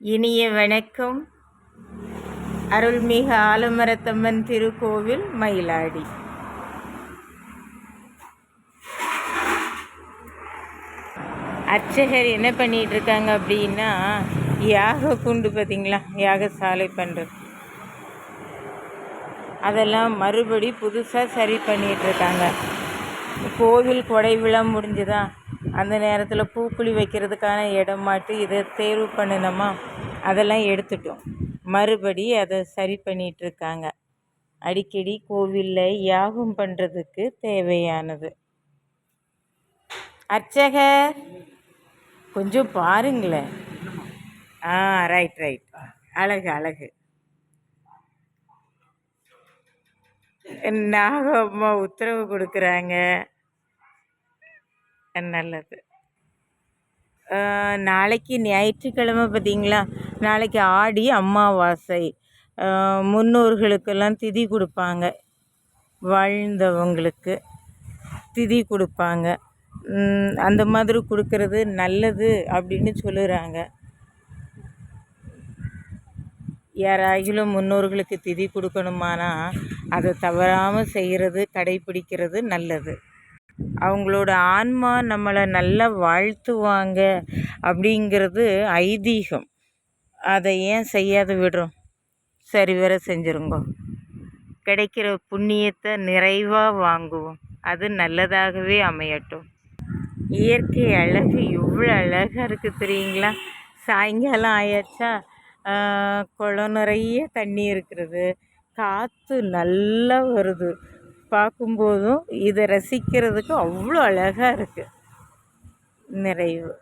இனிய வணக்கம். அருள்மிகு ஆலமரத்தம்மன் திருக்கோவில் மயிலாடி. அர்ச்சகர் என்ன பண்ணிட்டு இருக்காங்க அப்படின்னா யாக குண்டு பார்த்தீங்களா? யாகசாலை பண்ணுறது அதெல்லாம் மறுபடி புதுசாக சரி பண்ணிகிட்ருக்காங்க இருக்காங்க கோவில் கொடை விழா முடிஞ்சுதா? அந்த நேரத்தில் பூக்குழி வைக்கிறதுக்கான இடம் மாட்டு இதை தேர்வு பண்ணினோமா? அதெல்லாம் எடுத்துட்டோம். மறுபடி அதை சரி பண்ணிகிட்ருக்காங்க இருக்காங்க அடிக்கடி கோவிலில் யாகம் பண்ணுறதுக்கு தேவையானது. அர்ச்சகர் கொஞ்சம் பாருங்களேன். ஆ ரைட் ரைட் அழகு அழகு. நாகம்மா உத்தரவு கொடுக்குறாங்க. நல்லது. நாளைக்கு ஞாயிற்றுக்கிழமை பார்த்தீங்களா? நாளைக்கு ஆடி அமாவாசை. முன்னோர்களுக்கெல்லாம் திதி கொடுப்பாங்க. வாழ்ந்தவங்களுக்கு திதி கொடுப்பாங்க. அந்த மாதிரி கொடுக்கறது நல்லது அப்படின்னு சொல்லுறாங்க. யாராகிலும் முன்னோர்களுக்கு திதி கொடுக்கணுமானா அதை தவறாமல் செய்கிறது கடைப்பிடிக்கிறது நல்லது. அவங்களோட ஆன்மா நம்மளை நல்லா வாழ்த்துவாங்க அப்படிங்கிறது ஐதீகம். அதை ஏன் செய்யாத விடுறோம்? சரிவர செஞ்சுருங்க. கிடைக்கிற புண்ணியத்தை நிறைவாக வாங்குவோம். அது நல்லதாகவே அமையட்டும். இயற்கை அழகு எவ்வளோ அழகாக இருக்குது தெரியுங்களா? சாயங்காலம் ஆயாச்சா? குளம் நிறைய தண்ணி இருக்கிறது. காற்று நல்லா வருது. பார்க்கும்போதும் இதை ரசிக்கிறதுக்கு அவ்வளோ அழகாக இருக்குது நிறைவு.